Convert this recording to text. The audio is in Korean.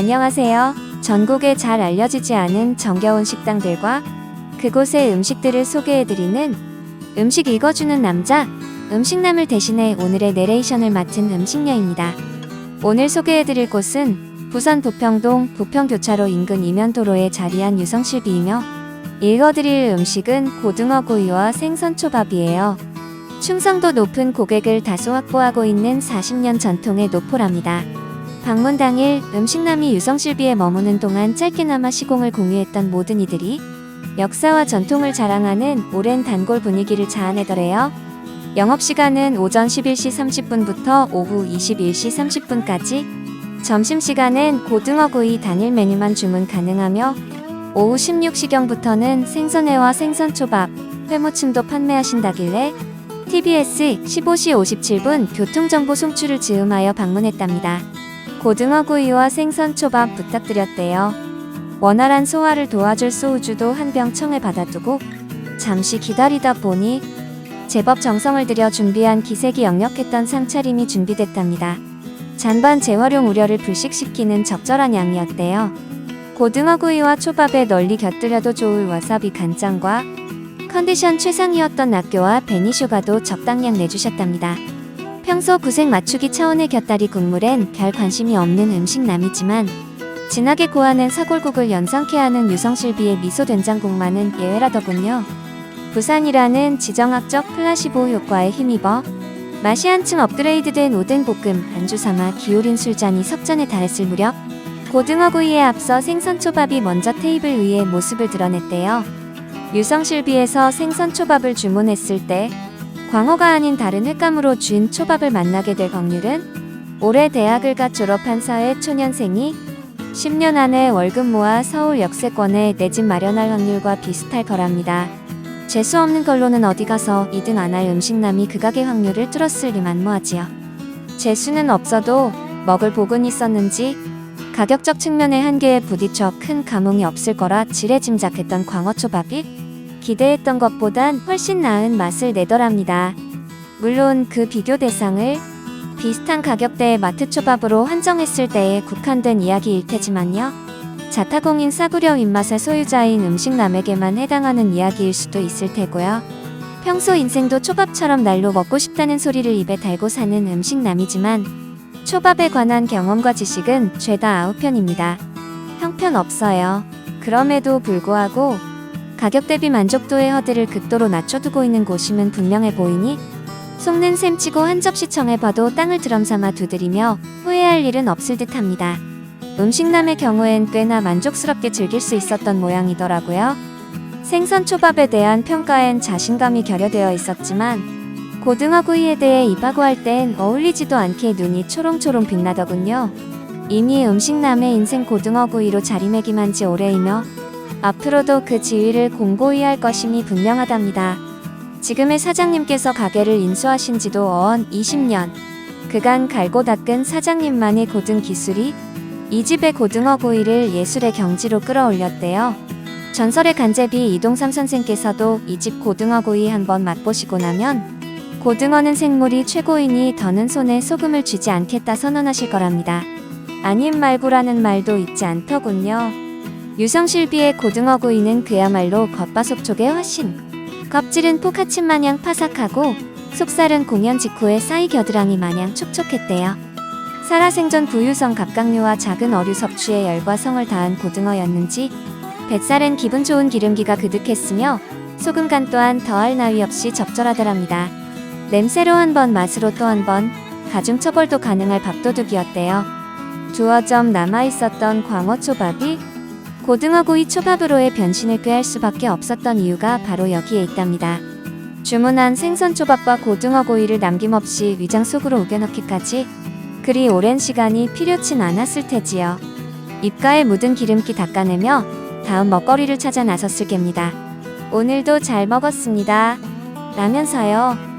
안녕하세요. 전국에 잘 알려지지 않은 정겨운 식당들과 그곳의 음식들을 소개해드리는 음식 읽어주는 남자, 음식남을 대신해 오늘의 내레이션을 맡은 음식녀입니다. 오늘 소개해드릴 곳은 부산 부평동 부평교차로 인근 이면도로에 자리한 유성실비이며 읽어드릴 음식은 고등어구이와 생선초밥이에요. 충성도 높은 고객을 다수 확보하고 있는 40년 전통의 노포랍니다. 방문 당일 음식남이 유성실비에 머무는 동안 짧게나마 시공을 공유했던 모든 이들이 역사와 전통을 자랑하는 오랜 단골 분위기를 자아내더래요. 영업시간은 오전 11시 30분부터 오후 21시 30분까지, 점심시간엔 고등어구이 단일 메뉴만 주문 가능하며 오후 16시경부터는 생선회와 생선초밥, 회무침도 판매하신다길래 TBS 15시 57분 교통정보 송출을 즈음하여 방문했답니다. 고등어구이와 생선초밥 부탁드렸대요. 원활한 소화를 도와줄 소우주도 한 병 청에 받아두고 잠시 기다리다 보니 제법 정성을 들여 준비한 기색이 역력했던 상차림이 준비됐답니다. 잔반 재활용 우려를 불식시키는 적절한 양이었대요. 고등어구이와 초밥에 널리 곁들여도 좋을 와사비 간장과 컨디션 최상이었던 낙교와 베니슈가도 적당량 내주셨답니다. 평소 구색 맞추기 차원의 곁다리 국물엔 별 관심이 없는 음식남이지만 진하게 고하는 사골국을 연상케 하는 유성실비의 미소 된장국만은 예외라더군요. 부산이라는 지정학적 플라시보 효과에 힘입어 맛이 한층 업그레이드된 오뎅 볶음 안주 삼아 기울인 술잔이 석잔에 달했을 무렵 고등어구이에 앞서 생선초밥이 먼저 테이블 위에 모습을 드러냈대요. 유성실비에서 생선초밥을 주문했을 때 광어가 아닌 다른 횟감으로 쥔 초밥을 만나게 될 확률은 올해 대학을 갓 졸업한 사회 초년생이 10년 안에 월급 모아 서울 역세권에 내 집 마련할 확률과 비슷할 거랍니다. 재수 없는 걸로는 어디 가서 2등 안할 음식남이 그 가게 확률을 뚫었을 리 만무하지요. 재수는 없어도 먹을 복은 있었는지 가격적 측면의 한계에 부딪혀 큰 감흥이 없을 거라 지레짐작했던 광어초밥이 기대했던 것보단 훨씬 나은 맛을 내더랍니다. 물론 그 비교 대상을 비슷한 가격대의 마트 초밥으로 한정했을 때에 국한된 이야기일 테지만요. 자타공인 싸구려 입맛의 소유자인 음식남에게만 해당하는 이야기일 수도 있을 테고요. 평소 인생도 초밥처럼 날로 먹고 싶다는 소리를 입에 달고 사는 음식남이지만 초밥에 관한 경험과 지식은 죄다 9편입니다. 형편없어요. 그럼에도 불구하고 가격 대비 만족도의 허들을 극도로 낮춰두고 있는 곳임은 분명해 보이니 속는 셈 치고 한 접시 청해봐도 땅을 드럼삼아 두드리며 후회할 일은 없을 듯합니다. 음식남의 경우엔 꽤나 만족스럽게 즐길 수 있었던 모양이더라고요. 생선 초밥에 대한 평가엔 자신감이 결여되어 있었지만 고등어 구이에 대해 입하고 할 땐 어울리지도 않게 눈이 초롱초롱 빛나더군요. 이미 음식남의 인생 고등어 구이로 자리매김한 지 오래이며 앞으로도 그 지위를 공고히 할 것임이 분명하답니다. 지금의 사장님께서 가게를 인수하신 지도 어언 20년. 그간 갈고 닦은 사장님만의 고등 기술이 이 집의 고등어 구이를 예술의 경지로 끌어올렸대요. 전설의 간제비 이동삼 선생께서도 이 집 고등어 구이 한번 맛보시고 나면 고등어는 생물이 최고이니 더는 손에 소금을 쥐지 않겠다 선언하실 거랍니다. 아님 말고라는 말도 있지 않더군요. 유성실비의 고등어 구이는 그야말로 겉바속촉의 화신. 껍질은 포카침 마냥 파삭하고 속살은 공연 직후에 싸이 겨드랑이 마냥 촉촉했대요. 살아생전 부유성 갑각류와 작은 어류 섭취에 열과 성을 다한 고등어였는지 뱃살엔 기분 좋은 기름기가 그득했으며 소금 간 또한 더할 나위 없이 적절하더랍니다. 냄새로 한 번 맛으로 또 한 번 가중 처벌도 가능할 밥도둑이었대요. 두어 점 남아 있었던 광어초밥이 고등어구이 초밥으로의 변신을 꾀할 수밖에 없었던 이유가 바로 여기에 있답니다. 주문한 생선 초밥과 고등어구이를 남김없이 위장 속으로 우겨넣기까지 그리 오랜 시간이 필요치 않았을 테지요. 입가에 묻은 기름기 닦아내며 다음 먹거리를 찾아 나섰을 겁니다. 오늘도 잘 먹었습니다. 라면서요.